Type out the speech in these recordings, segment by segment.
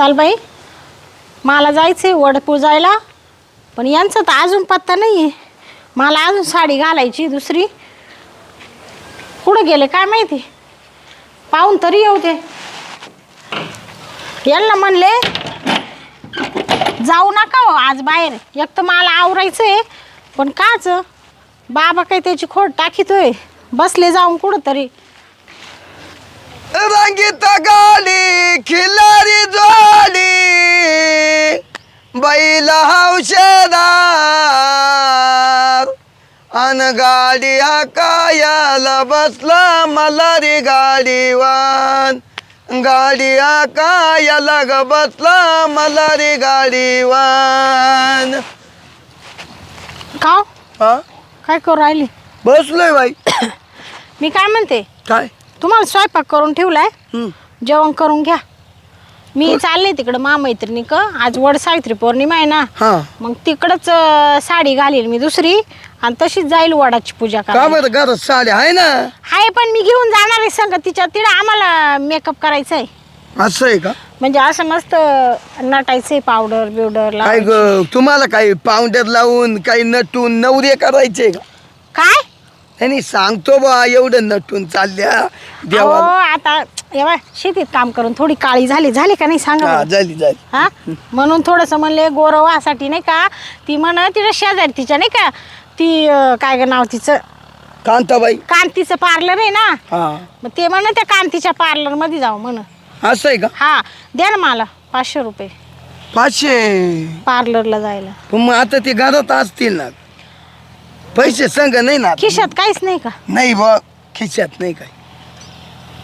चाल बाई. मला जायचं आहे वडपूर जायला पण यांचा तर अजून पत्ता नाही आहे मला अजून साडी घालायची दुसरी. कुठं गेले काय माहिती? पाहून तरी येऊ दे. यांना म्हणले जाऊ नका हो आज बाहेर. एक तर मला आवरायचं आहे पण काच? बाबा काही त्याची खोड टाकीतोय. बसले जाऊन कुठं तरी रंगीत गाडी खिलारी जोडी. बैल हौशेदार अन गाडी कायाला बसला मलारी गाडीवान. गाडी कायाला ग बसला मलारी गाडीवान. का? हा? काय करू राहिली? बसलोय बाई. मी काय म्हणते? काय? तुम्हाला स्वयंपाक करून ठेवलाय. जेवण करून घ्या. मी चालले तिकडं मामैत्रिणी क आज वड सावित्री पौर्णिमा आहे ना. हा. मग तिकडंच साडी घालील मी दुसरी आणि तशीच जाईल वडाची पूजा का करायला. बरं घरात साडी आहे ना? हाय पण मी घेऊन जाणार आहे संग. तिच्या तिला आम्हाला मेकअप करायचा आहे असं आहे का? म्हणजे असं मस्त नटायचंय पावडर बिवडर काय ग तुम्हाला काही पावडर लावून काही नटून नवरे करायचे का? काय? नाही सांगतो बा एवढं नटून चालल्या. अहो, देवाला आता एवढा शेतीत काम करून थोडी काळी झाली. झाली का नाही सांगा हा बरं? झाली झाली. हा? म्हणून थोडंसं म्हणले गोरवासाठी नाही का ती म्हण तिच्या शेजारी तिच्या नाही का ती अं, काय ग नाव तिचं? कांताबाई. कांतीचं पार्लर आहे ना? हा. मग ते म्हण त्या कांतीच्या पार्लरमध्ये जाऊ म्हण. असं आहे का? हा द्या ना मला पाचशे रुपये. पाचशे. पार्लरला जायला. पण मग आता ते घरात असतील ना. पैसे संग नाही ना. खिशात काहीच नाही का? नाही बा खिशात नाही काय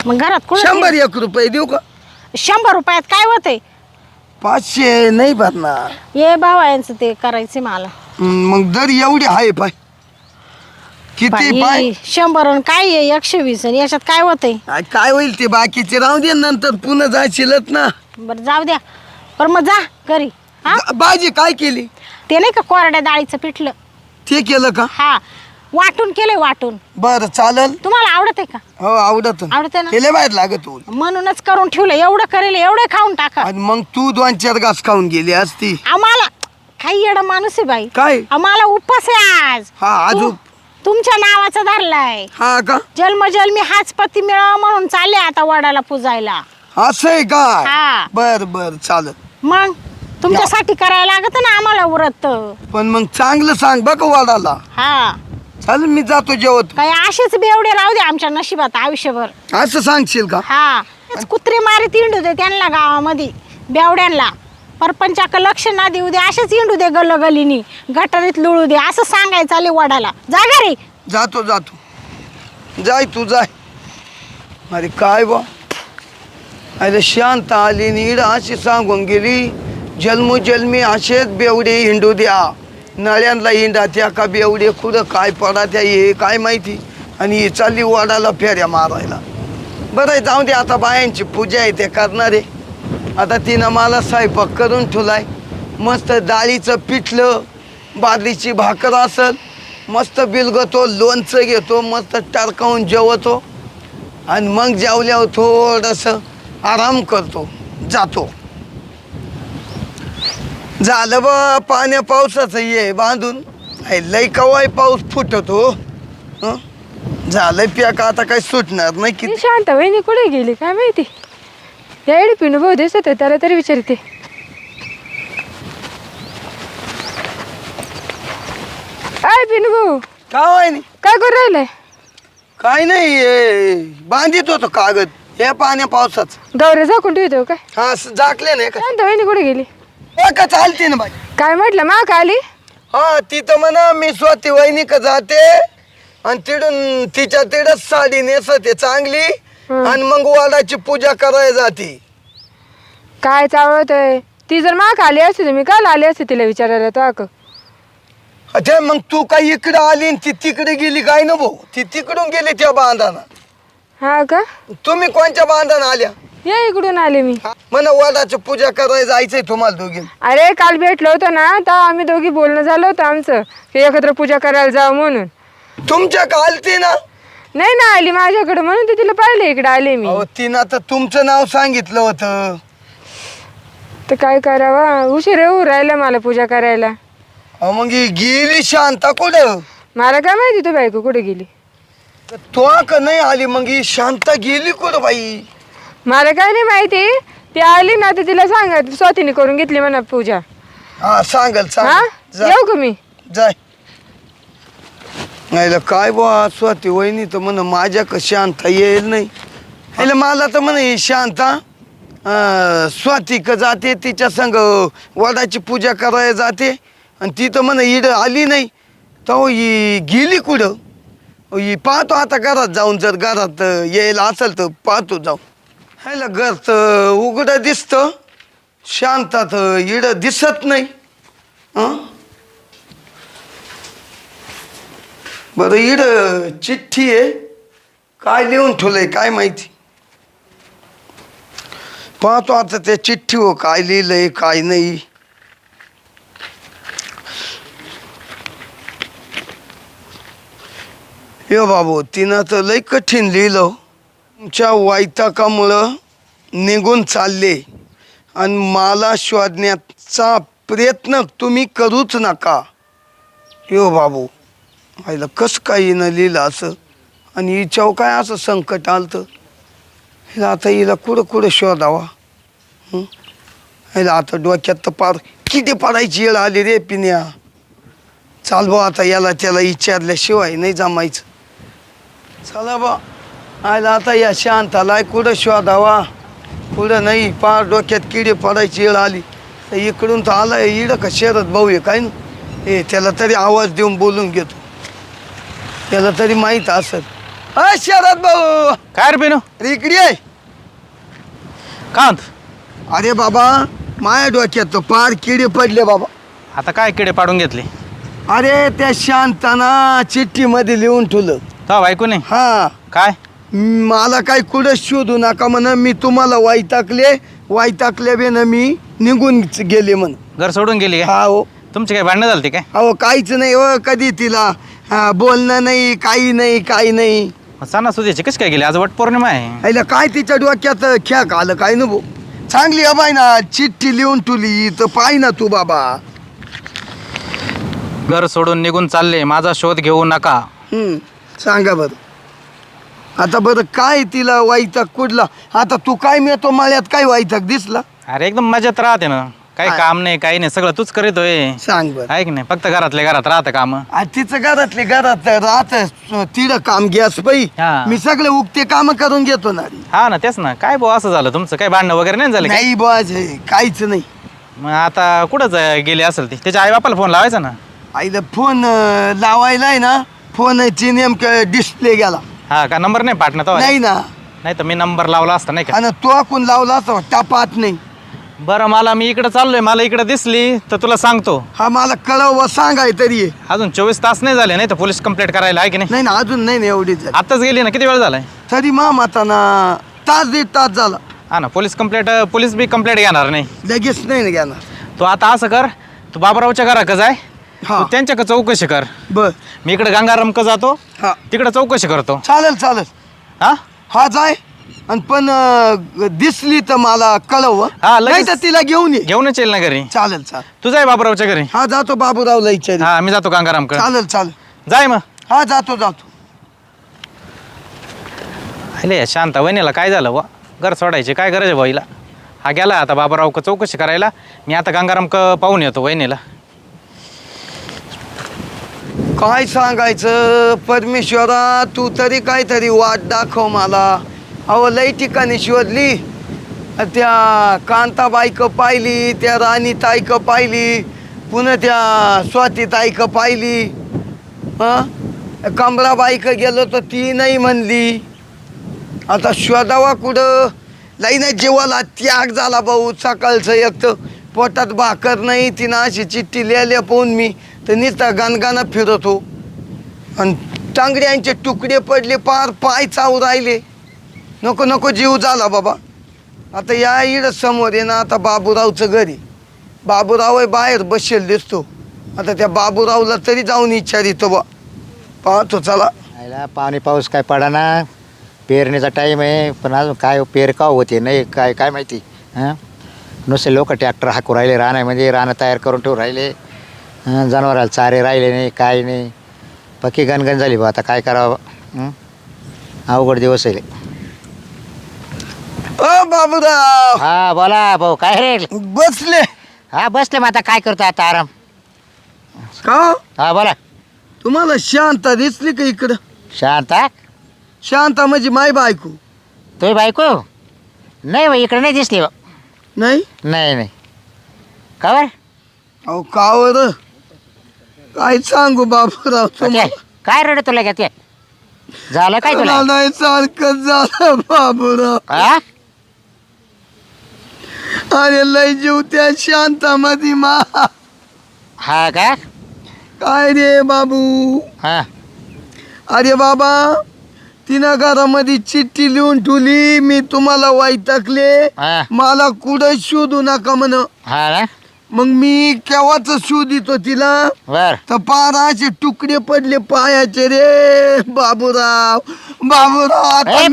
मग घरात कुठं शंभर एक रुपये देऊ का? शंभर रुपयात काय होतंय? पाचशे नाही भरणार. ये भावायांचं ते करायचे मला. मग दर एवढी आहे पाय. किती पाय? शंभर आणि काय आहे? एकशे वीस आणि याच्यात काय होतंय? आ, काय होईल ते बाकीचे? राहू दे नंतर पुन्हा जाशीलच ना. बरं जाऊ द्या. पण मग जा घरी. हा? भाजी काय केली? ते नाही का कोरड्या डाळीचं पिठलं? ते केलं का? हा. वाटून केलंय वाटून. बरं चालेल. तुम्हाला आवडत आहे का? हो आवडत. आवडतं ना? केले बाहेर लागत म्हणूनच करून ठेवलं एवढं करेल एवढं खाऊन टाका. आणि मग तू दोन चार घास खाऊन गेली असती. आम्हाला काही येडा माणूस आहे बाई. काय? आम्हाला उपवास आहे आज. हा अजून? तु- तुमच्या नावाचा धरलाय. हा का? जन्मजन्मी हाच पती मिळावा म्हणून चालले आता वडाला पूजायला. असं आहे हा. का बर बर चालत मग? तुमच्यासाठी करायला लागत ना आम्हाला व्रत. पण मग चांगलं सांग बघ वाडाला. हा. चालेल मी जातो जेवत. काही असेच बेवडे राहू दे आमच्या नशिबात आयुष्यभर. असं सांगशील का? हा. तेच कुत्रे मारी इंडू दे त्यांना गावामध्ये बेवड्यांना. परपंचाक लक्ष ना देऊ दे असेच इंडू दे गल्लोगलीनी गटारीत लुळू दे असं सांगायचं आले वडाला. जागा रे जातो जातो. जाय तू जाय. अरे काय बा. अरे शांत आली नीड अशी सांगून गेली. जन्मोजन्मी असेच बेवडे हिंडू द्या. नळ्यांना हिंडा त्या का बेवडे? कुठं काय पडा त्या हे काय माहिती? आणि ही चालली वडाला फेऱ्या मारायला. बरं आहे, जाऊ दे आता बायांची पूजा आहे ते करणारे आता तिनं मला स्वयंपाक करून ठेवलाय. मस्त डाळीचं पिठलं बाजरीची भाकर असल मस्त बिलगतो लोणचं घेतो मस्त टारकावून जेवतो. आणि मग जेवल्यावर थोडंसं आराम करतो जातो. झालं बा पाण्या पावसाचं ये बांधून. हाय, लय कवाय पाऊस फुटतो. हं? झालंय पिया आता काही सुटणार नाही ती किती शांत वहिनी कुठे गेली काय माहिती? या एडी पिनू भाऊ दिसत आहे, त्याला तरी विचारते. आय भाऊ काय नाही काय करू राहिलंय? काय नाही हे बांधित होतो कागद. हे पाण्या पावसाच. गौऱ्या झाकून ठेवतो काय? हा स- झाकले नाही का? शांत वहिनी कुठे गेली? का चालते ना बाई. काय म्हटलं मा का आली? हा तिथं म्हणा मी स्वती वहिनी का जाते आणि तिडून तिच्या तिडच साडी नेसते चांगली. आणि मग वाडाची पूजा करायला जाते. काय चावळतोय ती जर मा आली असते तर मी काल आली असते तिला विचारायला तो अक ते मग तू काय इकडे आली आणि ती तिकडे गेली काय न भाऊ? ती तिकडून गेली त्या बांधाना. हा का? तुम्ही कोणत्या बांधाना आल्या? या इकडून आले मी. म्हणा वाडाची पूजा करायला जायचंय तुम्हाला दोघी. अरे काल भेटलो होतो ना तर आम्ही दोघी बोलणं झालं होतं आमचं की एकत्र पूजा करायला जाऊ म्हणून. तुमच्या का आलती ना? नाही ना आली माझ्याकडे म्हणून ते तिला पाहिले इकडे आले मी. अहो तिनं आता तुमचं नाव सांगितलं होतं. तर काय करावा? उशीर येऊ राहिला मला पूजा करायला. अहो, मग ही गेली शांता कुठं? मला काय माहिती तू बायको कुठे गेली? तो का नाही आली मग ही शांता गेली कुठं बाई? मला काय नाही माहिती. ती आली ना तर तिला सांगा स्वतीने करून घेतली म्हणा पूजा. हा सांगल हा? सांग जा. येऊ का मी? जाय. नाही काय बुवा स्वाती वहिनी तर म्हण माझ्या का शांता येईल नाही. मला तर म्हणे ही शांता अं, स्वाती का जाते तिच्या संग वडाची पूजा करायला जाते. आणि ती तर म्हणे इड आली नाही. तर ही गेली कुठं? ही पाहतो आता घरात जाऊन जर घरात अं, यायला असेल तर पाहतो जाऊ ह्याला घर तर उघडं दिसतं. शांतात इड दिसत नाही. हं? बरं इड चिठ्ठी आहे. काय लिहून ठेवलंय काय माहिती? पाहतो आता त्या चिठ्ठी हो काय लिहिलंय काय नाही. यो बाबू तिनं तर लई कठीण लिहिलं हो. तुमच्या वायताकामुळं निघून चालले. आणि मला शोधण्याचा प्रयत्न तुम्ही करूच नका. यो बाबू आईला कसं काय हिनं लिहिलं असं? आणि हिच्यावर काय असं संकट आलं तर हिला आता हिला कुठं कुठं शोधावा? हिला आता डोक्यात तर पार किती पडायची येळ आली रे पिण्या चाल बा आता याला त्याला विचारल्याशिवाय नाही जमायचं. चला बा. आयला आता या शांताला कुठं शोधावा? कुठं नाही पार डोक्यात किडे पडायची येळ आली. तर इकडून तर आला इडं का शरद भाऊ आहे काय ना? त्याला तरी आवाज देऊन बोलून घेतो. त्याला तरी माहीत असत अ शरद भाऊ! काय रे बेनू? अरे इकडे आहे कांत? अरे बाबा माया डोक्यात तर पार किडे पडले बाबा. आता काय किडे पाडून घेतले? अरे त्या शांताना चिठ्ठीमध्ये लिहून ठेवलं. तो बायको नाही हा. काय? मला काय कुठं शोधू नका म्हण मी तुम्हाला वाईटाकले वाईटाकले बे ना मी निघून गेले म्हण. घर सोडून गेली काय हा हो तुमची काय भांडणं झाली काय? अहो काहीच नाही हो कधी तिला हा, बोलणं नाही काही नाही काही नाही. मग सणासुदीची कशी काय गेली? आज वट पौर्णिमा आहे. आईला काय तिच्या डोक्यात खेळ आलं काय न भाऊ चांगली अबाय ना चिठ्ठी लिहून ठुली तर पाय ना तू बाबा. घर सोडून निघून चालले माझा शोध घेऊ नका. हम्म, सांगा बरं. आता बरं काय तिला वाईटाक कुठला? आता तू काय मिळतो माळ्यात काय वाईटाक दिसला? अरे एकदम मजेत राहते ना. काही. काम नाही काही नाही. सगळं तूच करीतोय सांग बरं. आहे की नाही? फक्त घरातल्या घरात राहतं काम. आ, तिचं घरातले घरात राहत तिडं काम घ्यास हा. मी सगळे उगते काम करून घेतो ना रे. हा ना तेच ना. काय भाऊ असं झालं तुमचं? काय भांडणं वगैरे नाही झालं काय? नाही काहीच नाही. मग आता कुठंच गेली असेल ती? त्याच्या आई बापाला फोन लावायचा ना? आईला फोन लावायला आहे ना. फोनची नेमकं डिस्प्ले गेला. हा का नंबर नाही पाठणार तो नाही ना. नाही तर मी नंबर लावला असता नाही का? आणि तो कोण लावला असता टापात नाही. बरं मला मी इकडे चाललोय मला इकडे दिसली तर तुला सांगतो. हा मला कळव सांगाय तरी आहे. अजून चोवीस तास नाही झाले नाही तर पोलीस कंप्लेंट करायला आहे की नाही? नाही ना अजून नाही ना एवढी झाली. आत्ताच गेली ना किती वेळ झालाय? तरी मामाताना तास दीड तास झाला. हा ना पोलीस कंप्लेंट पोलीस बी कंप्लेंट घेणार नाही. लगेच नाही ना घेणार. तू आता असं कर तू बाबरावच्या घराकडे जाय हा. तू त्यांच्याकडे चौकशी कर. बर. मी इकडे गंगारामक जातो. हा. तिकडे चौकशी करतो. चालेल चालेल. हा? हा जाय. आणि पण अं, दिसली तर मला कळव. हं. लगेच. नाही तर तिला घेऊन ये. घेऊनच येईल ना घरी. चालेल चालेल. तू जाय बाबरावच्या घरी. हा जातो बाबूरावला इच्छा हा मी जातो गंगारामकडे. चालेल चालेल. जाय मग. हा जातो जातो. अरे शांता वहिनीला काय झालं वा? घर सोडायची काय गरज आहे बाईला हा गेला आता बाबाराव चौकशी करायला. मी आता गंगारामक पाहून येतो वहिनीला. काय सांगायचं? परमेश्वरा तू तरी काहीतरी वाट दाखव मला. अहो लई ठिकाणी शोधली. त्या कांताबाईक पाहिली त्या राणी ताईक पाहिली पुन्हा त्या स्वाती ताईक पाहिली. हां? कमराबाईकं गेलो तर ती नाही म्हणली. आता शोधावा कुठं? लई नाही जीवाला त्याग झाला भाऊ. सकाळचं एक तर पोटात भाकर नाही तिनं अशी चिठ्ठी लिहिल्या पाहून मी. तर नुसता गणगाना फिरतो आणि टांगड्यांचे तुकडे पडले पार पाय चावू राहिले. नको नको जीव झाला बाबा. आता या इड समोर आहे ना आता बाबूरावचं घरी. बाबूराव आहे बाहेर बसेल दिसतो. आता त्या बाबूरावला तरी जाऊन इच्छा बा. पाहतो चला. आयला पाणी पाऊस काय पडा ना पेरणीचा टाईम आहे पण अजून काय पेर का होते नाही काय काय माहिती हां? नुसते लोक ट्रॅक्टर हाकू राहिले रानामध्ये रानं तयार करून ठेवू राहिले. हं, जनावराला चारे राहिले नाही काय नाही. पक्की गणगण झाली बा आता काय करावं हं? अवघड दिवस आहे अ बाबूराव! हा बोला भाऊ काय रे? बसले. हा बसले मग आता काय करतो आता आराम? का हा? बोला. तुम्हाला शांता दिसली का इकडं? शांता? शांता म्हणजे माय बायको. तुम्ही बायको? नाही बा इकडे नाही दिसली बा. नाही? नाही नाही. का बरं अहो का वर काय सांगू बाबूराव ते, तुम्हाला काय रड तुला ते झालं काय तुला? नाही सारखं झालं बाबूराव हा अरे लय जीव त्या शांतामध्ये मा. हा का? काय रे बाबू? हा. अरे बाबा तिनं घरामध्ये चिठ्ठी लिहून ठेवली मी तुम्हाला हा. मला कुठं शोधू नका म्हण. हा ना? मग मी केव्हाच शोधितो तिला? बर. तर पाराचे तुकडे पडले पायाचे रे बाबूराव बाबूराव ए,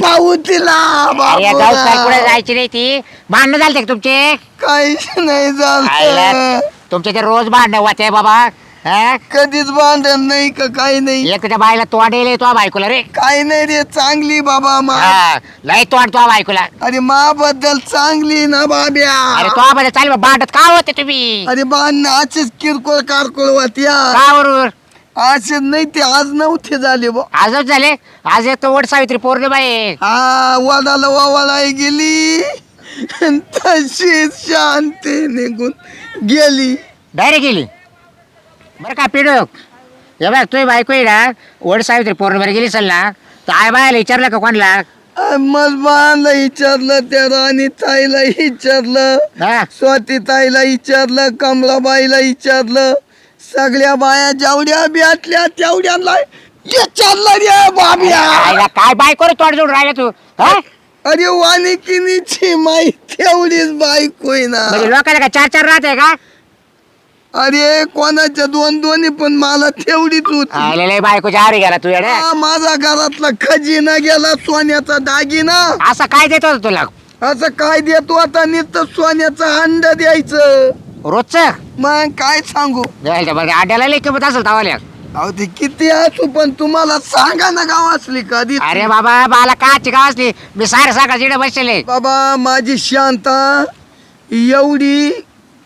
पाहू तिला अरे कुठे बाबूराव जायची नाही ती? भांडणं झालते का तुमचे? काहीच नाही झालं. तुमचे ते रोज भांडणं होते बाबा. हा? कधीच भांडण नाही का? काही नाही. एक त्या बाईला तोंड येईल तो बायकोला रे. काही नाही रे चांगली बाबा मा. हा लय तोंड तो बायकोला. अरे माबद्दल चांगली ना बाब्या. अरे तो मध्ये चाल भांडत का होते तुम्ही? अरे बाण असेच किरकोळ कारकोळ वाट्या का बरोबर? असे नाही ते आज नव्हते झाले बा. आजच झाले? आज एक तो वट सावित्री पौर्णिमा आहे. हा वडाला वावाला गेली. तशीच शांती निघून गेली. डायरेक्ट गेली? बरं का पिडूक? हे बघ तुझी बायको आहे ना वड सावित्री पौर्णिमेला गेली चल ना तर आय बायला विचारलं का कोणला? मजबानला विचारलं त्या राणी ताईला विचारलं हा? स्वाती ताईला विचारलं कमलाबाईला विचारलं सगळ्या बाया जेवढ्या भेटल्या तेवढ्याला विचारलं रे बाब्या आईला काय बायको रे तोंड जोडून राहिला तू? हा? अरे वानिकिनीची माहिती तेवढीच बायको आहे ना. म्हणजे लोकांना का चार चार राहते का? अरे कोणाच्या दोन दोन्ही पण मला तेवढीच होती. आलेले बायकोच्या आरी गेला तू येड्या हा, माझा घरातला खजिना गेला सोन्याचा दागिना. असं काय देत होता तुला? असं काय देतो आता नुसतं सोन्याचा अंड द्यायचं. रोजच? मग काय सांगू? आड्याला लई किंमत असेल तावाल्या. अहो ते किती असू पण तुम्हाला सांगा ना गाव असली कधी. अरे बाबा मला काची गाव असली. मी सारे साखा जिडे बसले बाबा माझी शांता एवढी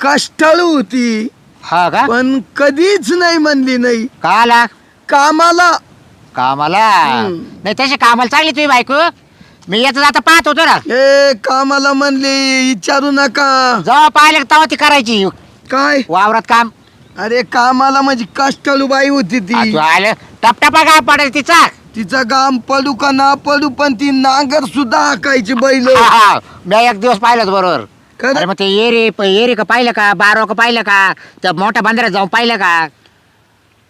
कष्टाळू होती. हा का? पण कधीच नाही म्हणली नाही. का आला कामाला. कामाला? हम्म. नाही तशी कामाला चांगली तुम्ही बायको. मी येत जाता पाहत होतो ना. हे कामाला म्हणली विचारू नका. जेव्हा पाहिलं का तेव्हा ती करायची. काय? वावरात काम. अरे कामाला म्हणजे कष्टाळू बाई होती आ, ती तू आलं. टपटपा काय पडेल तिचा. तिचा गाम पडू का ना पडू पण ती नांगर सुद्धा हाकायची बैल. हा, हा. मी एक दिवस पाहिलं बरोबर. खरं? अरे मग ते एरी प- एरी का पाहिलं का? बारो का पाहिलं का? त्या मोठ्या बंदरात जाऊन पाहिलं का?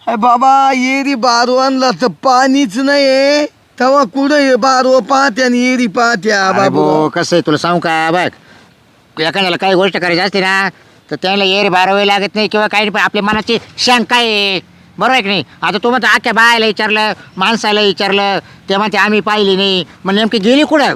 अरे बाबा येरी बारो आणला तर पाणीच नाही तेव्हा कुठं हे बारो पाहत्या आणि येरी पाहत्या अरे बाबू? भाऊ, कसं आहे तुला सांगू का? बघ एखाद्याला काही गोष्ट करायची असते ना तर त्याला एरी बारावी लागत नाही किंवा काही नाही पण आपल्या मनाची शंका आहे. बरोबर आहे की नाही? आता तू म्हणतो अख्ख्या बायाला विचारलं माणसाला विचारलं ते म्हणते आम्ही पाहिली नाही. मग नेमकी गेली कुठं?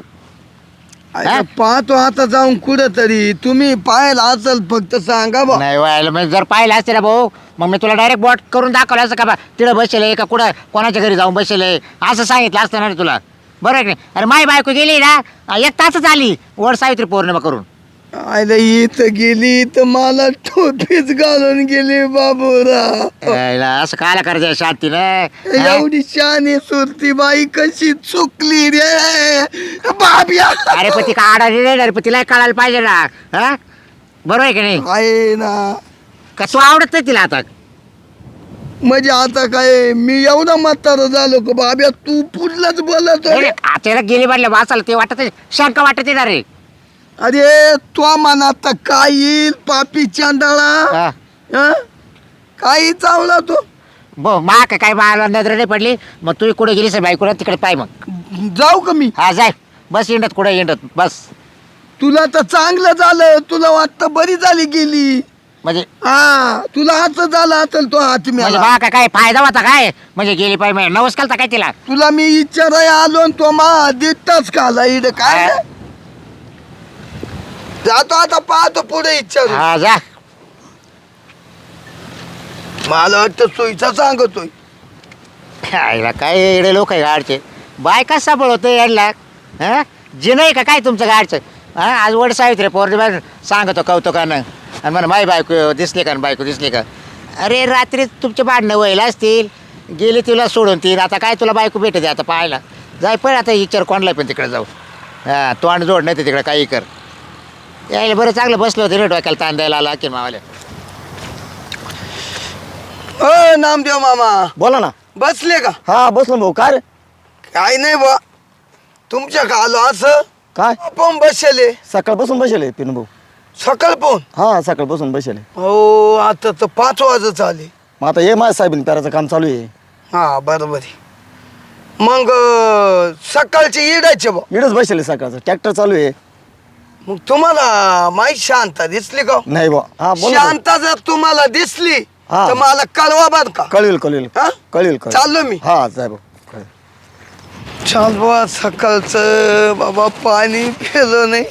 अरे? पाहतो आता जाऊन कुठं तरी तुम्ही पाहायला असेल फक्त सांगा बा नाही व्हायला मग जर पाहिलं असते ना भाऊ मग मी तुला डायरेक्ट बॉट करून दाखवलं असं का बा? तिकडं बसेल का? कुठं? कोणाच्या घरी जाऊन बसेल असं सांगितलं असतं ना रे तुला. बरोबर आहे की नाही? अरे माई बायको गेली ना एक तासच आली. वड सावित्री पौर्णिमा करून. आयला इथं गेली तर मला टोपीच घालून गेली बाबूराव. यायला असं कायला करायचं शांतीनं? एवढी शानी सुरती बाई कशी चुकली रे? बाब्या! अरे पण ती का आडा रे? पण तिला कळायला पाहिजे ना. हा? बरोबर आहे की नाही? आहे ना. का तू आवडत नाही तिला आता? म्हणजे आता काय मी एवढा म्हातारा झालो का बाब्या? तू पुढलाच बोलतो नाही, नाही, आता गेली म्हणलं वाचायला ते वाटत शंका वाटत येणार रे अरे तो मनात काय येईल पापी चांदळा? हा. हं? काही चावला तो? बो मा का काय मला नजर नाही पडली? मग तू कुठे गेलीस बायकोला तिकडे पाय मग. जाऊ का मी? हा जाय. बस इंडत कुठे इंडत बस. तुला तर चांगलं झालं. तुला वाटतं बरी झाली गेली. म्हणजे? हा तुला हात झाला असेल तो हात म्हणजे का काय फायदा होता काय? म्हणजे गेली पाय नवस केलता काय तिला? तुला मी विचाराय आलो आणि तो मा देताच खाला इड. काय. जातो आता पाहतो पुढे इच्छा हा जा. मला वाटतं सोयीचा सांगतोय. आईला काय एवढे लोक आहे गाडचे. बायका सापड होतं याडला हां? जे नाही का काय तुमचं गाडचं? हां? आज वड सावित्री पौर्णिमा सांगतो कौतुकानं. आणि म्हणा माई बायको दिसली का आणि बायको दिसली का? अरे रात्री तुमचे भांडणं व्हायला असतील. गेली तुला सोडून ती आता काय तुला बायको भेटते आता पाहायला? जाय पण आता विचार कोणला पण तिकडे जाऊ. हां तोंड जोड नाही ते तिकडे काही कर. यायला बरं चांगलं बसलं होतं रे डोक्याला ताण द्यायला आला की मावाल्या अ नामदेव मामा. बोला ना. बसले का? हा बसलो भाऊ. काय रे? काय नाही बा तुमच्या का आलो असं काय? पण बसले. सकाळपासून बसले पिनू भाऊ. सकाळ पण? हा सकाळपासून बसले. हो आता तर पाच वाजत आले मग आता ये माझ्या साहेबीन पेराचं काम चालू आहे. हा बरोबर आहे. मग अं, सकाळचे येडायचे बा इडच बसले सकाळचं. ट्रॅक्टर चालू आहे. मग तुम्हाला माहीत शांता दिसली का नाही बा हा बोल ना भाऊ. शांता जर तुम्हाला दिसली हा. तर मला कळवा बर का कळेल कळेल हा? कळेल कळेल चाललो मी हा भाऊ कळेल. चाल बा सकाळचं बाबा पाणी पिलं नाही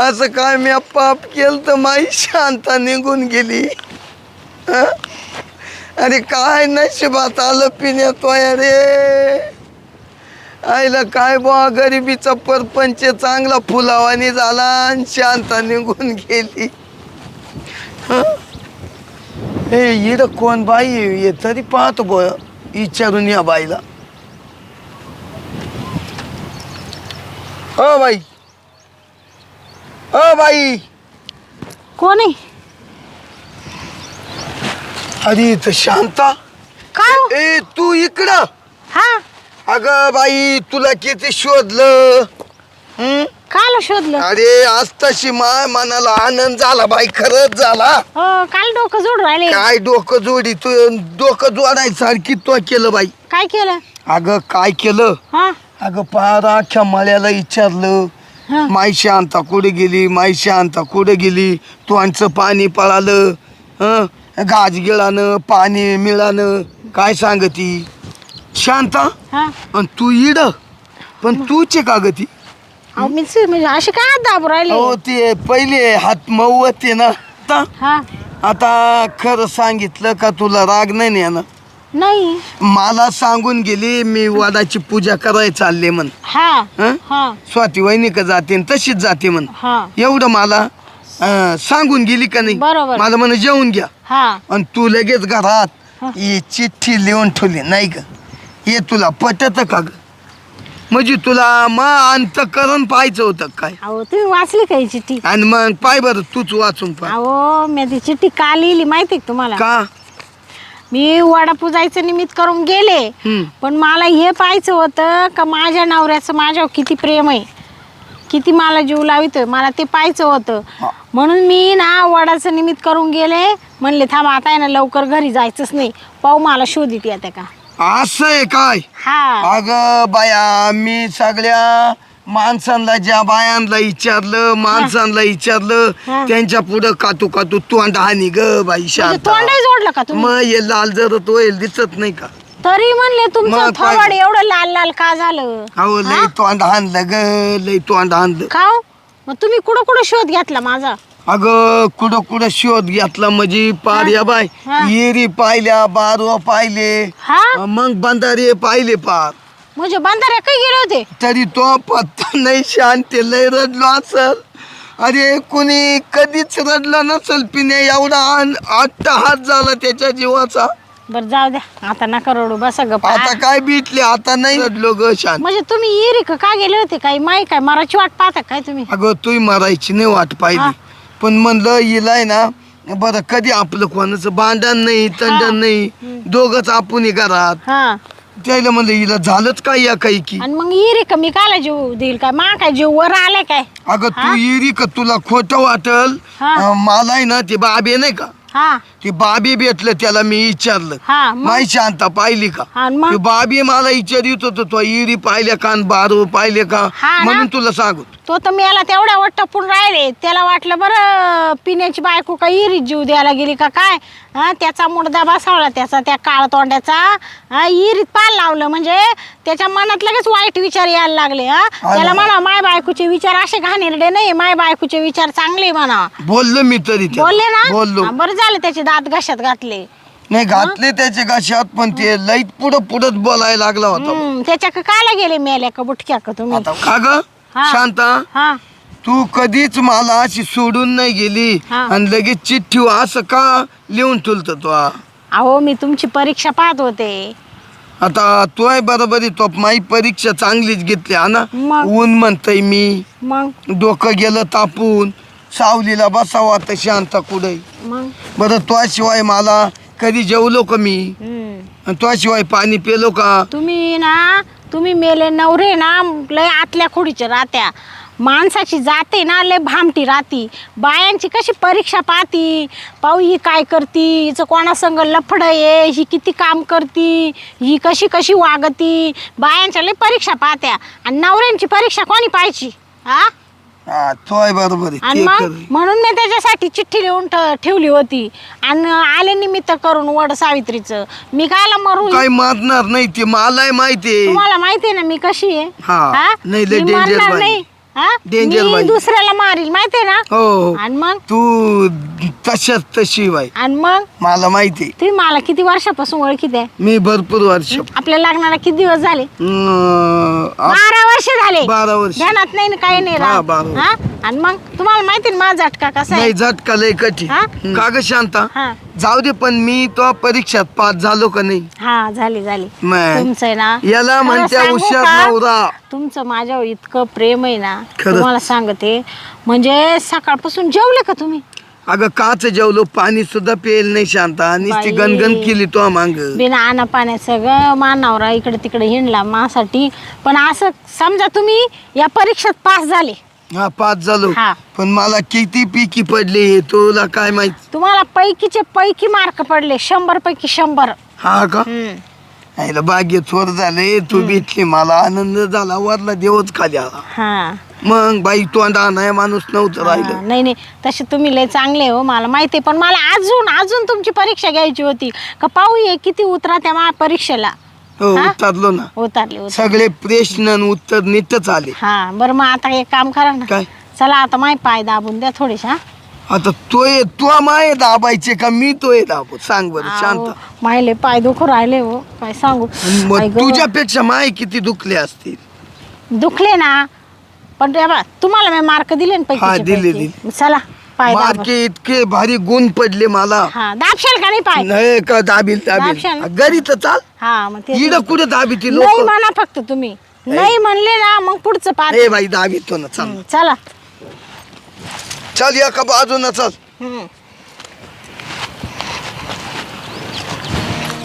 असं काय मी पाप केलं तर माई शांता निघून गेली हं? अरे काय नशिबात आलं पिण्यातोय रे आईला काय बा गरिबीचा परपंच चांगला फुलावानी झाला आणि शांता निघून गेली. हं? इड कोण बाई आहे? तरी पाहतो बो विचारून या बाईला. O by. O by. कोण आहे? अरे इथं शांता. काय हो? ए तू इकडं. हा? अगं बाई तुला किती शोधलं? हं? काल शोधलं? अरे आज तशी माय मनाला आनंद झाला बाई खरंच झाला. हो काल डोकं जोड राहिले. काय डोकं जोडी तू डोकं जोडायसारखी तो केलं बाई. काय केलं? अगं काय केलं? हा. अगं पार अख्ख्या मळ्याला विचारलं. माई शांता कुठे गेली? माई शांता कुठे गेली? तुमचं पाणी पळालं. हं? गाज गिळानं पाणी मिळालं. काय सांगती? शांता हा. आणि तू इड. पण तूचे का ग ती अहो मीच म्हणजे असे काय हात दाबू राहिले? हो ते पहिले हात मऊ होते ना. आता हा. आता खरं सांगितलं का तुला राग नाही ना नाही. मला सांगून गेली मी वडाची पूजा करायला चालले म्हण. हा. हं? हा. स्वाती वहिनी का जाते आणि तशीच जाते म्हण. हा. एवढं मला अं, सांगून गेली का नाही? बरोबर. मला म्हण जेवून घ्या. हा. आणि तू लगेच घरात ही चिठ्ठी लिहून ठेवली नाही का? हे तुला पटत का ग? म्हणजे तुला मग अंतकरण पाहायचं होतं काय? अहो तुम्ही वाचली का ही चिठ्ठी? आणि मग पाय बरं तूच वाचून पाय अहो मी ती चिठ्ठी का लिहिली माहिती का तुम्हाला? का? मी वडा पूजायचं निमित्त करून गेले हम्म. पण मला हे पाहायचं होतं का माझ्या नवऱ्याचं माझ्यावर किती प्रेम आहे? किती मला जीव लावितोय? मला ते पाहायचं होतं. म्हणून मी ना वडाचं निमित्त करून गेले म्हणले थांब आता आहे ना लवकर घरी जायचंच नाही. पाहू मला शोधित येते का? असं आहे काय? हा. अग बाया मी सगळ्या माणसांना ज्या बायांना विचारलं माणसांना विचारलं हा. त्यांच्या पुढं कातू कातू तोंड हानी ग बाई म्हणजे शांता. तोंडही जोडलं का तुम्ही? मग हे लाल जरत होईल दिसत नाही का? तरी म्हणले तुमचं मग काय? थोबाड एवढं लाल लाल का झालं? अहो लय तोंड हाणलं ग लय तोंड हाणलं का हो? मग तुम्ही कुठं कुठं शोध घेतला माझा? अगं कुठं कुठं शोध घेतला म्हणजे पार्या बाय. हा. येरी पाहिल्या बारवा पाहिले. हा? मग बंधारे पाहिले पार. म्हणजे बंधाऱ्या काही गेले होते? तरी तो पत्ता नाही शांती लय रडलो असल. अरे कुणी कधीच रडला नसल पिणे एवढा आन- अट्टहास झाला त्याच्या जीवाचा. बरं जाऊ द्या. आता नका रडू बसा गप आता काय भेटले? आता नाही रडलो ग शांत म्हणजे तुम्ही येरी का गेले होते? काही माही काय? मराठी वाट पाहता काय तुम्ही? अगं तू मरायची नाही वाट हा. पाहिली पण म्हणलं हिलाय ना बरं कधी आपलं कोणाचं भांडण नाही तंडण नाही दोघच आपण घरात. हा. त्याला म्हणलं हिला झालंच काय या काही की? आणि मग येरी का मी काला जीव देईल काय? मा काय जीव वर आलाय काय? अगं तू येरी का तुला खोटं वाटल? हा. अं, मला आहे ना ते बाबे नाही का? हा. ती बाबी भेटलं त्याला मी विचारलं. मग? माई शांता पाहिली का? हा, मग? ती बाबी मला विचारित होत तो इरी पाहिल्या का आणि बारो पाहिले का? हा ना? म्हणून तुला सांगत. तो तर मेला तेवढ्या वाट टपून राहिले. त्याला वाटलं बरं पिण्याची बायको का इरीत जीव द्यायला गेली का काय? हा त्याचा मुडदा बसावला त्याचा त्या काळ तोंड्याचा हा इरीत पाल लावलं. म्हणजे त्याच्या मनात लगेच वाईट विचार यायला लागले हा. त्याला म्हणा माय बायकोचे विचार असे घाणेरडे नाही माय बायकोचे विचार चांगले म्हणा. बोललो मी तरी त्याला. बोलले ना? बोललो. हा, बरं झालं त्याचे दात घशात घातले. नाही घातले त्याच्या घशात पण ते लईट पुढं पुढंच बोलायला लागला होता. हम्म, त्याच्या का काला गेले मेल्या का बुटक्या का तुम्ही? का ग? हा. शांता हा. तू कधीच मला अशी सोडून नाही गेली. हा. आणि लगेच चिठ्ठी असं का लिहून ठेवत तो? अहो मी तुमची परीक्षा पाहत होते. आता तोय बरोबरी तो माई परीक्षा चांगलीच घेतली हा ना? मग? ऊन म्हणतय मी. मग? डोकं गेलं तापून. सावलीला बसावा तर शांत कुठे? मग? बरं तो शिवाय मला कधी जेवलो का मी? हम्म. आणि तो शिवाय पाणी पिलो का? तुम्ही ना तुम्ही मेले नवरे ना लय आतल्या खोडीच्या राहत्या. माणसाची जाते ना लय भामटी राहती. बायांची कशी परीक्षा पाहती? पाहू ही काय करती? हिचं कोणासंग लफड आहे? ही किती काम करती? ही कशी कशी वागती? बायांच्या लय परीक्षा पाहत्या. आणि नवऱ्यांची परीक्षा कोणी पाहायची? हा हा तोय बरोबर आहे, आणि ते मग. म्हणून मी त्याच्यासाठी चिठ्ठी लिहून ठ- ठेवली होती आणि आले निमित्त करून वड सावित्रीचं मी कायला मरू काही मारणार नाही ते मलाही माहिती आहे तुम्हाला माहिती आहे ना मी कशी आहे हा. नाही, लय मी danger मरणार बाई. नाही हा? Danger me by. दुसऱ्याला मारील माहिती आहे ना? हो. आणि मग? तू तशाच तशी बाई. आणि मग? मला माहिती. तुम्ही मला किती वर्षापासून ओळखीत? आहे मी भरपूर वर्ष. आपल्या लग्नाला किती दिवस झाले? अं, बारा वर्ष झाले. बारा वर्ष. ध्यानात नाही ना काही नाही हा, राहत. बारा हा? आणि मग? तुम्हाला माहिती ना माझा झटका कसा आहे? नाही झटका लय कठी हा? का ग शांता? हा. जाऊ दे पण मी तो परीक्षात पास झालो का नाही? हा झाली झाली. मग? तुमचं आहे ना? याला खरं म्हणत्या सांगू हुशार का? नवरा. तुमचं माझ्यावर इतकं प्रेम आहे ना खरंच. तुम्हाला सांगते. म्हणजे सकाळपासून जेवले का तुम्ही? अगं काच जेवलो पाणी सुद्धा पेल नाही शांता. नुसती बाई. गणगण केली तो मांग. बिना आणा पाण्याचं ग मानावरा इकडे तिकडे हिंडला मासाठी. पण असं समजा तुम्ही या परीक्षेत पास झाले. हा पास झालो. हा. पण मला किती पिकी पडली हे तुला काय माहीत? तुम्हाला पैकीचे पैकी मार्क पडले शंभर पैकी शंभर. हा का? हम्म. आईला भाग्य थोर झाले तू भेटली मला आनंद झाला वरला देवच खाली आला. हा. मग बाई तोंडा नाही माणूस नव्हतं हा, राहिलं. नाही नाही तसे तुम्ही लय चांगले हो मला माहिती आहे पण मला अजून अजून तुमची परीक्षा घ्यायची होती. का पाहू ये किती उतरा त्या मा परीक्षेला. हो हा? उतरलो ना. उतरले सगळे प्रश्न आणि उत्तर नीटच आले. हा बरं मग आता एक काम करा ना. काय? चला आता माय पाय दाबून द्या थोडेसे हा. आता तो ये तो माये दाबायचे का मी तो ये दाबू? सांग बरं शांत. मायले पाय दुखू राहिले हो काय सांगू? आणि आई मग गं, तुझ्यापेक्षा माय किती दुखले असतील? दुखले ना पण रे बा तुम्हाला मी मार्क दिले ना हा, पैकी दिले, दिले. चला पाय दाबा. मार्के इतके भारी गुण पडले मला. हा दाबशाल का नाही पाय? नाही का दाबील दाबशाल. दाबील घरी तर चाल. हा मग ते इड कुठे दाबी ती नाही लोक म्हणा फक्त तुम्ही. नाही म्हणले ना मग पुढचं पाच ए बाई दाबीतो ना चाल. चला. चल एका बाजून चल हम्म.